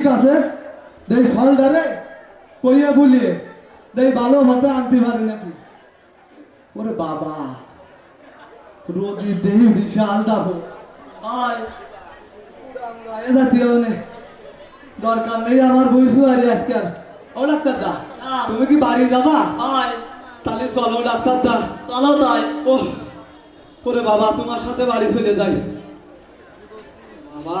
ঠিক আছে? দেই ফল ধরে কইয়ে বলিয়ে দেই ভালো মতো আনতে পারি নাকি? ওরে বাবা রোদি দেহি বিশাল দাবো দরকার নেই আমার বইসু আরে আজকাল ও ডাক্তার দা হ্যাঁ। তুমি কি বাড়ি যাবা? আয়। তাহলে চলো ডাক্তার দা। চলো তাই। ও ওরে বাবা তোমার সাথে বাড়ি চলে যাই। বাবা।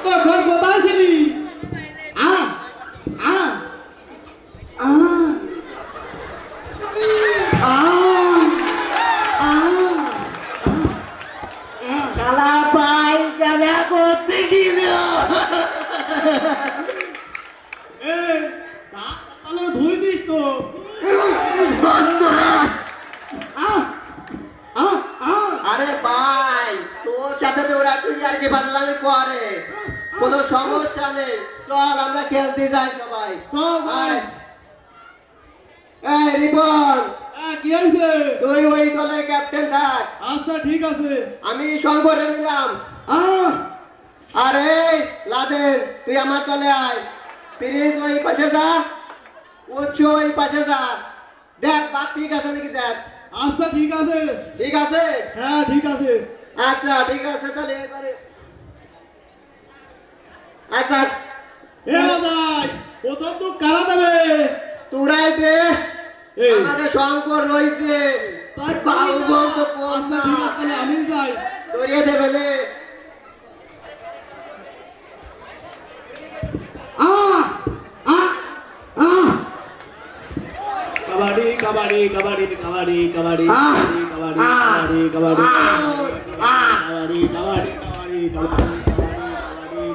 এতক্ষণ কোথায় ছিলি? আ আ আ কালা পাই জানা করতে আরে ভাই, তোর সাথে তো ওরা তুই আর কি বাদলামি করে। কোনো সমস্যা নেই। চল আমরা খেলতে যাই সবাই। আয়। এই রিপন। কি হয়েছে? তুই ওই দলের ক্যাপ্টেন থাক। আচ্ছা ঠিক আছে। আমি শঙ্করে নিলাম! আরে লাদেন তুই আমার দলে আয়। প্রিন্স ওই পাশে যা। উচ্চ ওই পাশে যা। দেখ বাদ ঠিক আছে নাকি দেখ? আচ্ছা ঠিক আছে। ঠিক আছে? হ্যাঁ ঠিক আছে। আচ্ছা ঠিক আছে তাহলে এবারে আচ্ছা এ রাজাই প্রথম তো কারা দেবে তোরাই দে। আমাকে শঙ্কর রয়েছে তোর বাবু বলতো কোন আচ্ছা তাহলে আমি যাই ধরিয়ে দেবে নে কাবাডি কাবাডি কাবাডি কাবাডি কাবাডি! কাবাডি! কাবাডি কাবাডি আহ! কাবাডি কাবাডি কাবাডি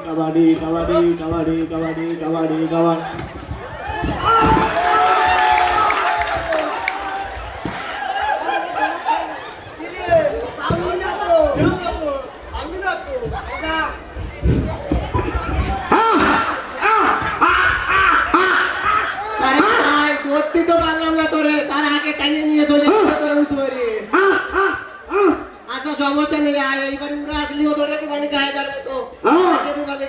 কাবাডি কাবাডি কাবাডি কাবাডি কাবাডি কাবাডি আরে ভাই ধরতে তো পারলাম না তোরে তার আগে টানিয়ে নিয়ে চলে গেছে তোরে উঁচু করে আচ্ছা সমস্যা নেই আয় এইবার উড়া আসলিও ধরে দিবানি গায়ে যার মতো। আগে দিবানি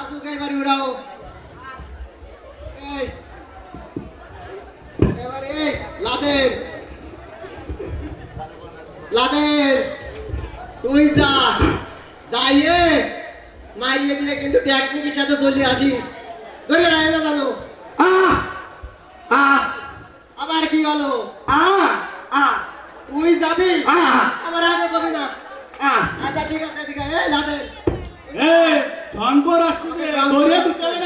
আসুক এইবার উড়াও। এই। এবারে এই লাদেন। লাদেন তুই যা। যাইয়ে মারিয়ে দিলে কিন্তু টেকনিকের সাথে চলে আসিস। ধরে রায় না জানো? আবার কি হলো? তুই যাবি? আমার আগে কবি না। আচ্ছা ঠিক আছে ঠিক আছে। এই যাবে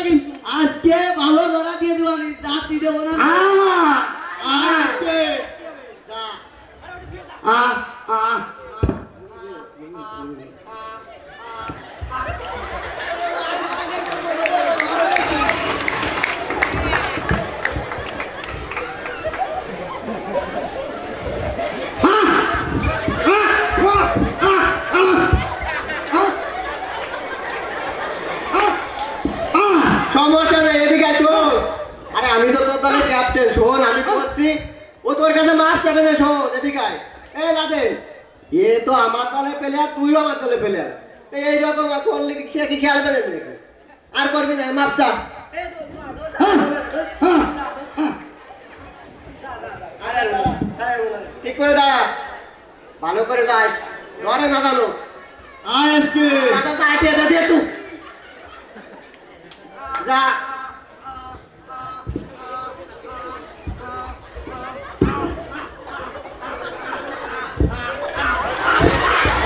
কিন্তু। আজকে ভালো ধরা দিয়ে দিব আমি চাপ দিয়ে দেবো না? আজকে। আ নেই এদিকে শোন আরে আমি তো তোর দলের ক্যাপ্টেন শোন আমি করছি ও তোর কাছে মাছ চাপে না শোন এদিকে এ লাদে এ তো আমার দলে প্লেয়ার তুইও আমার দলে প্লেয়ার এইরকম করলে কি সে কি খেয়াল করে নাকি? আর করবি না মাপ চাপ ঠিক করে দাঁড়া। ভালো করে যাই। ঘরে না জানো আজকে। আটিয়ে দে একটু। যা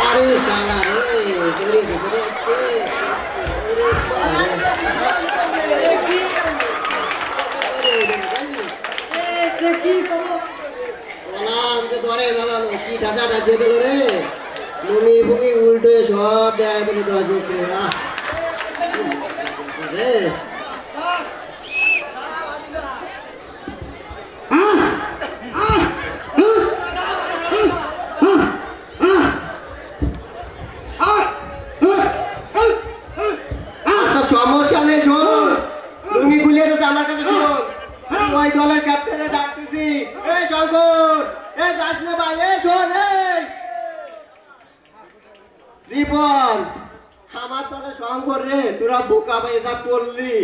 আরে শালা রে, তোরে ভিতরে আছে। ওরে বাবা রে। করে বাবা কি টাকা ডাকিয়ে দিল রে? মুনি ফুকি উল্টো সব দেয় দিল দর্শককে রে। আচ্ছা সমস্যা নেই, শোন। তো আমার কাছে শোন। ওই দলের ক্যাপ্টেনে ডাকতেছি। এই শঙ্কর! এই যাস না ভাই এই শোন রিপন আমার দলে শঙ্কর রে তোরা বোকা পয়সা পড়লি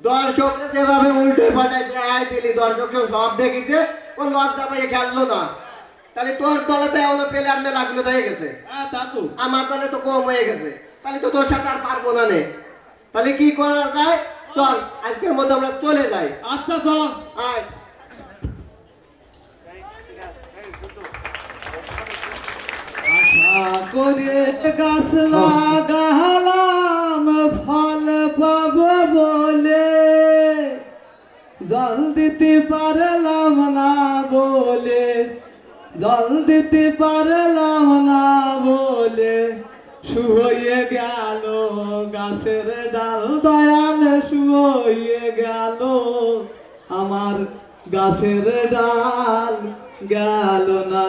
দর্শকরা যেভাবে উল্টে পাল্টাই আয় দিলি দর্শক সব সব দেখিছে ও লজ্জা পাইয়ে খেললো না। তাহলে তোর দলে তো এমন প্লেয়ার মেলা গুলো হয়ে গেছে। হ্যাঁ দাদু আমার দলে তো কম হয়ে গেছে। তাহলে তো তোর সাথে আর পারব না নে। তাহলে কি করা যায়? চল আজকের মধ্যে আমরা চলে যাই। আচ্ছা চল। আয়। করে গাছ লাগালাম, ফল পাব বলে। জল দিতে পারলাম না বলে, জল দিতে পারলাম না বলে। শুয়ে গেল গাছের ডাল, দয়াল শুয়ে গেল। আমার গাছের ডাল গেল না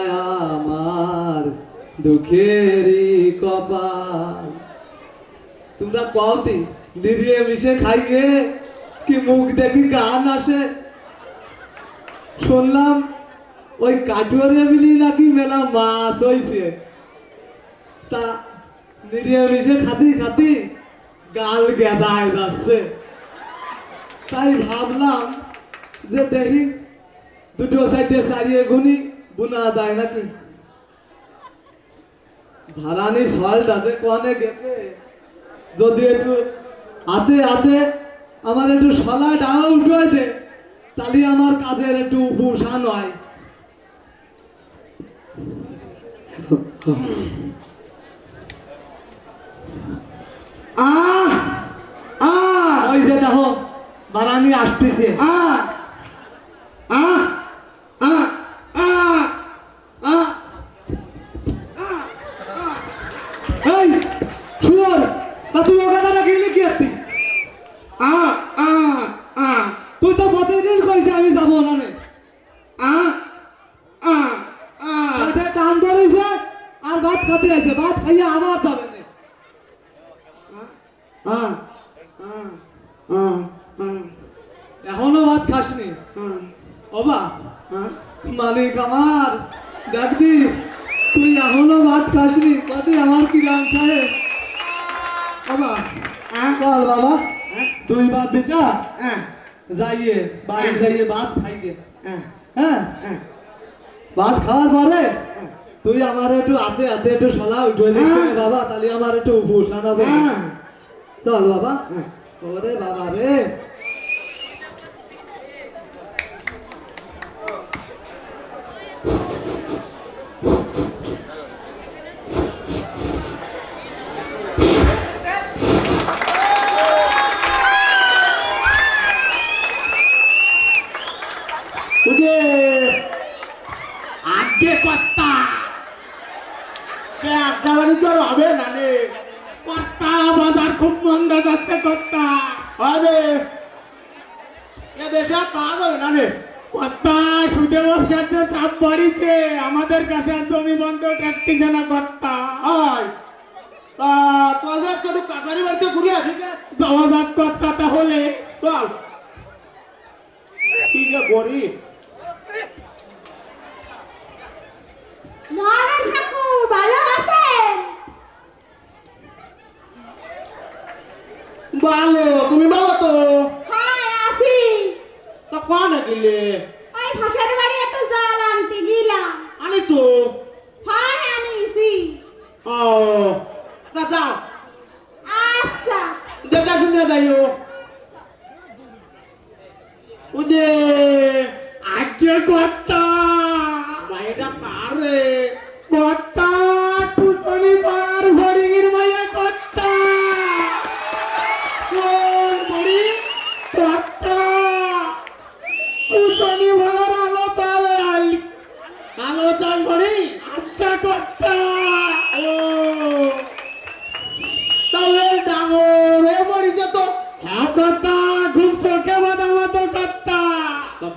আমার। দুঃখেরই কপাল। তোমরা কওতি দিদিয়ে মিশে খাইয়ে কি মুখ দেখি গান আসে? শুনলাম, ওই কাটুয়ারে মিলি নাকি মেলা মাছ হইছে। তা নিরিয়ে মিশে খাতি খাতি গাল গেজায় যাচ্ছে। তাই ভাবলাম যে দেখি দুটো সাইডে সারিয়ে গুনি, বোনা যায় নাকি? ভাড়ানি সল্ট আছে কোয়ানে গেছে? যদি একটু হাতে হাতে আমার একটু সলা ডাঙা উঠে দে তাহলে আমার কাজের একটু উপসান হয়। আহ! আহ! ওই যে দেখো ভাড়ানি আসতেছে। আহ আহ আহ আহ এই শুয়োর তা তুই ওখানে গেলি কি আপনি আহ আহ আহ তুই তো প্রতিদিন কইছে আমি যাব না নে আহ আহ আহ পেটে টান ধরেছে আর ভাত খাতে আছে ভাত খাইয়ে আহ আহ এখনও ভাত খাসনি আহ মালিক আমার ডাকদি তুই এখনও ভাত খাসনি কদি আমার কি রাম সাহেব বাবা বল বাবা তুই ভাত বেটা যাইয়ে বাড়ি যাইয়ে ভাত খাইগে আহ হ্যাঁ ভাত খাওয়ার পরে তুই আমার একটু হাতে হাতে একটু সলা উঠে হ্যাঁ। বাবা তাহলে আমার একটু উপোষণ হবে। হ্যাঁ। চল বাবা। হ্যাঁ। ওরে বাবা রে উঠে আগে কর্তা সে একটা বাড়ি তো আর হবে না রে কর্তা বাজার খুব মন্দা যাচ্ছে কর্তা হবে এ দেশে কর্তা চাপ বাড়িছে আমাদের কাছে আর জমি বন্ধ থাকতেছে না কর্তা। আয়। তা তাহলে একটু কাছারি বাড়িতে ঘুরে আসি যাওয়া যাক কর্তা তাহলে। চল। কি যে করি? মহারাজ ঠাকুর ভালো আছেন? ভালো। তুমি ভালো তো হ্যাঁ আছি তা কনে গেলে ওই ভাষার বাড়ি একটু জল আনতে গেলাম। আনি তো। হ্যাঁ আনিছি। ও তা যাও। আচ্ছা। দেখা শুনে যাইও। উদে আগে কর্তা। বাইটা কার রে কর্তা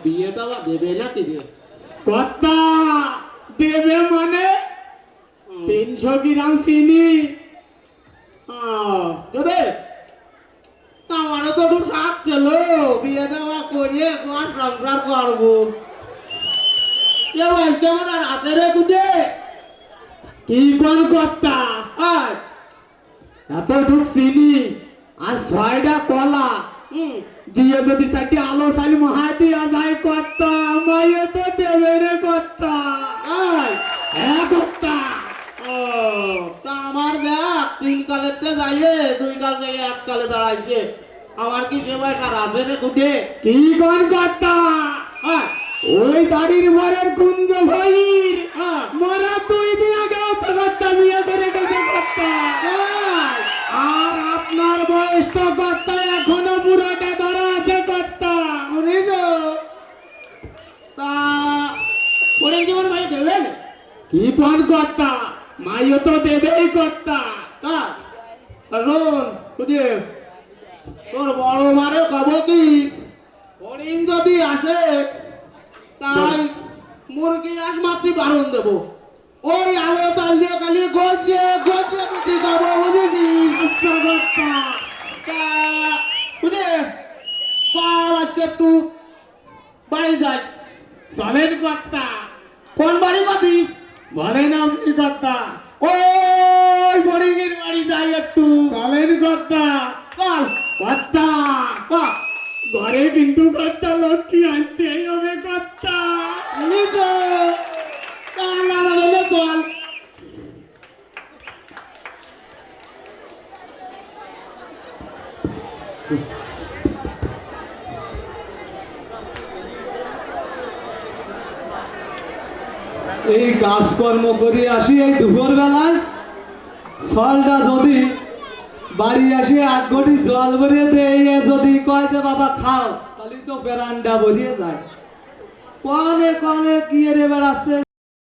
বিয়ে দেওয়া দেবে নাকি রে কথা দেবে মানে? তিনশো গ্রাম চিনি। দেবে? আমারও তো একটু সাপ ছিল। বিয়ে দেওয়া করিয়ে তোমার সংসার করব। রাতে রে কুদে কি কোন এত ঢুক চিনি আর ছয়টা কলা। যদি চারটি আলো সালি মহা দিয়া যায় কথা মাইয়ে তো দেবে রে কথা আয় হ্যাঁ কথা তা আমার দেখ তিন কালেতে যাইয়ে দুই কাল থেকে এক কালে দাঁড়াইছে। আমার কি সেবায় আছে রে কি কোন কথা হ্যাঁ। ওই দাড়ির মরের কুঞ্জ ভাইর হ্যাঁ। মরা দুই দিন আগে তো কথা বিয়ে করে গেছে কথা আয়, আর আপনার বয়স তো কথা এখনও পুরোটা ধরা আছে কথা শুনিস তা পরে জীবন ভাই দেবেন কি কোন কথা মাইও তো দেবেই কথা তা তা শোন কুদে তোর বড় মারে কব কি? হরিণ যদি আসে তাই মুরগি আস মাতি বারণ দেব। ওই আলো তাল দিয়ে খালি গজিয়ে গজিয়ে দিতে যাব কথা বুঝে চল আজকে একটু বাড়ি যাই। চলেন কথা কোন বাড়ি যাবি বলেন আপনি কথা ওই ফড়িংয়ের বাড়ি যাই একটু। কথা চল কথা চল ঘরে কিন্তু কথা লক্ষ্মী আনতেই হবে কথা শুনিস তা না এই কাজকর্ম করে আসি এই দুপুর বেলায় ফলটা যদি বাড়ি আসি এক ঘটি জল ভরিয়ে দেয় যদি কয় যে, বাবা, খাও। তাহলে তো বেরান্ডা ভরিয়ে যায়। কনে কনে কি রে বেড়াচ্ছে?